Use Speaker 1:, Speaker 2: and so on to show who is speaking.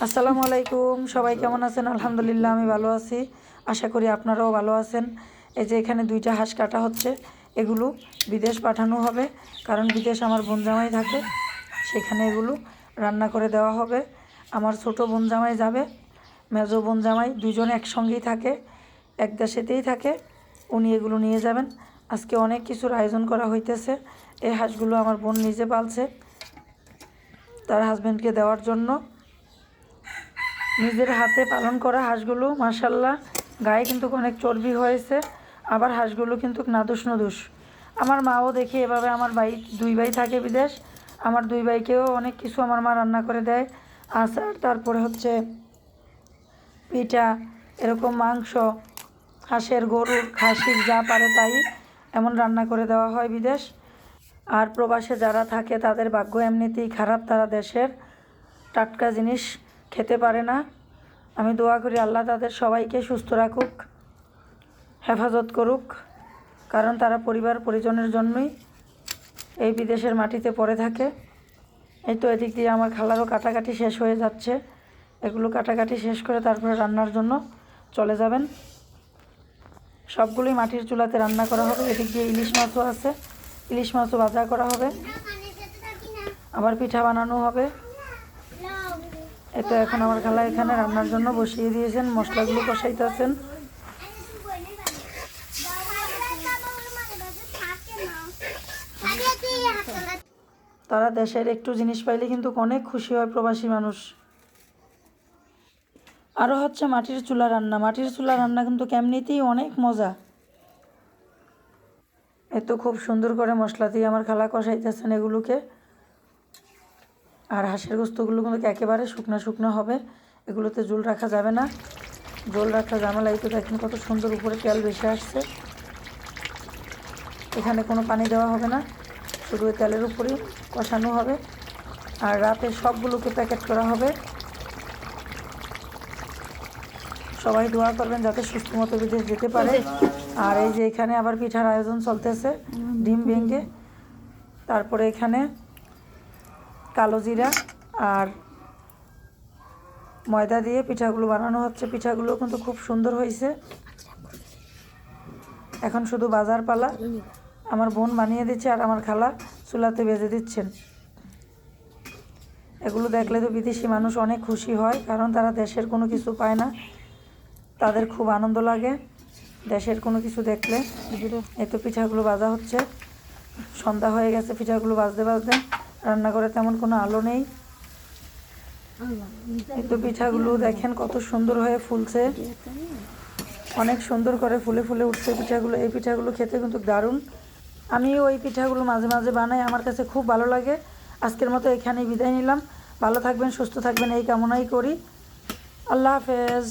Speaker 1: আসসালামু আলাইকুম, সবাই কেমন আছেন? আলহামদুলিল্লাহ, আমি ভালো আছি। আশা করি আপনারাও ভালো আছেন। এই যে এখানে দুইটা হাঁস কাটা হচ্ছে, এগুলো বিদেশ পাঠানো হবে, কারণ বিদেশ আমার বোন জামাই থাকে, সেখানে এগুলো রান্না করে দেওয়া হবে। আমার ছোট বোন জামাই যাবে, মেজো বোন জামাই দুজন একসঙ্গেই থাকে, এক দেশেতেই থাকে, উনি এগুলো নিয়ে যাবেন। আজকে অনেক কিছুর আয়োজন করা হইতেছে, এই হাঁসগুলো আমার বোন নিজে পালছে, তার হাজব্যান্ডকে দেওয়ার জন্য। নিজের হাতে পালন করা হাঁসগুলো মার্শাল্লাহ গায়ে কিন্তু অনেক চর্বি হয়েছে। আবার হাঁসগুলো কিন্তু নাদুস নদুস আমার মাও দেখি এভাবে আমার ভাই, দুই ভাই থাকে বিদেশ। আমার দুই ভাইকেও অনেক কিছু আমার মা রান্না করে দেয়। আচার, তারপরে হচ্ছে পিঠা, এরকম মাংস, হাঁসের গরুর খাসির যা পারে তাই এমন রান্না করে দেওয়া হয় বিদেশ। আর প্রবাসে যারা থাকে তাদের ভাগ্য এমনিতেই খারাপ, তারা দেশের টাটকা জিনিস খেতে পারে না। আমি দোয়া করি আল্লাহ তাদের সবাইকে সুস্থ রাখুক, হেফাজত করুক, কারণ তারা পরিবার পরিজনের জন্যই এই বিদেশের মাটিতে পড়ে থাকে। এই তো এদিক দিয়ে আমার খালারও কাটাকাটি শেষ হয়ে যাচ্ছে। এগুলো কাটাকাটি শেষ করে তারপরে রান্নার জন্য চলে যাবেন। সবগুলোই মাটির চুলাতে রান্না করা হবে। এদিক দিয়ে ইলিশ মাছও আছে। ইলিশ মাছও ভাজা করা হবে। আবার পিঠা বানানো হবে। তো এখন আমার খালা এখানে রান্নার জন্য বসিয়ে দিয়েছেন, মশলাগুলো কষাইতেছেন। তারা দেশের একটু জিনিস পাইলে কিন্তু অনেক খুশি হয় প্রবাসী মানুষ। আরও হচ্ছে মাটির চুলা রান্না। মাটির চুলা রান্না কিন্তু কেমনিতেই অনেক মজা। এ তো খুব সুন্দর করে মশলা দিয়ে আমার খালা কষাইতেছেন এগুলোকে। আর হাঁসের গোস্তগুলো কিন্তু একেবারে শুকনো শুকনো হবে। এগুলোতে জল রাখা যাবে না। জল রাখা এই তো দেখেন কত সুন্দর উপরে তেল বেশি আসছে। এখানে কোনো পানি দেওয়া হবে না। শুধু তেলের উপরেই কষানো হবে। আর রাতে সবগুলোকে প্যাকেট করা হবে। সবাই দোয়া করবেন যাতে সুস্থ মতো বিদেশ যেতে পারে। আর এই যে এখানে আবার পিঠার আয়োজন চলতেছে, ডিম ভেঙে। তারপরে এখানে কালো জিরা আর ময়দা দিয়ে পিঠাগুলো বানানো হচ্ছে। পিঠাগুলো কিন্তু খুব সুন্দর হয়েছে। এখন শুধু বাজার পালা। আমার বোন বানিয়ে দিচ্ছে আর আমার খালা চুলাতে বেজে দিচ্ছেন। এগুলো দেখলে তো বিদেশি মানুষ অনেক খুশি হয়, কারণ তারা দেশের কোনো কিছু পায় না। তাদের খুব আনন্দ লাগে। দেশের কোনো কিছু দেখলে। এই তো পিঠাগুলো বাজা হচ্ছে। সন্ধ্যা হয়ে গেছে পিঠাগুলো বাজতে বাজতে রান্নাঘরে তেমন কোনো আলো নেই। তো পিঠাগুলো দেখেন কত সুন্দর হয়ে ফুলছে। অনেক সুন্দর করে ফুলে ফুলে উঠছে পিঠাগুলো। এই পিঠাগুলো খেতে কিন্তু দারুণ। আমি ওই পিঠাগুলো মাঝে মাঝে বানাই, আমার কাছে খুব ভালো লাগে। আজকের মতো এখানেই বিদায় নিলাম। ভালো থাকবেন, সুস্থ থাকবেন, এই কামনাই করি। আল্লাহ হাফেজ।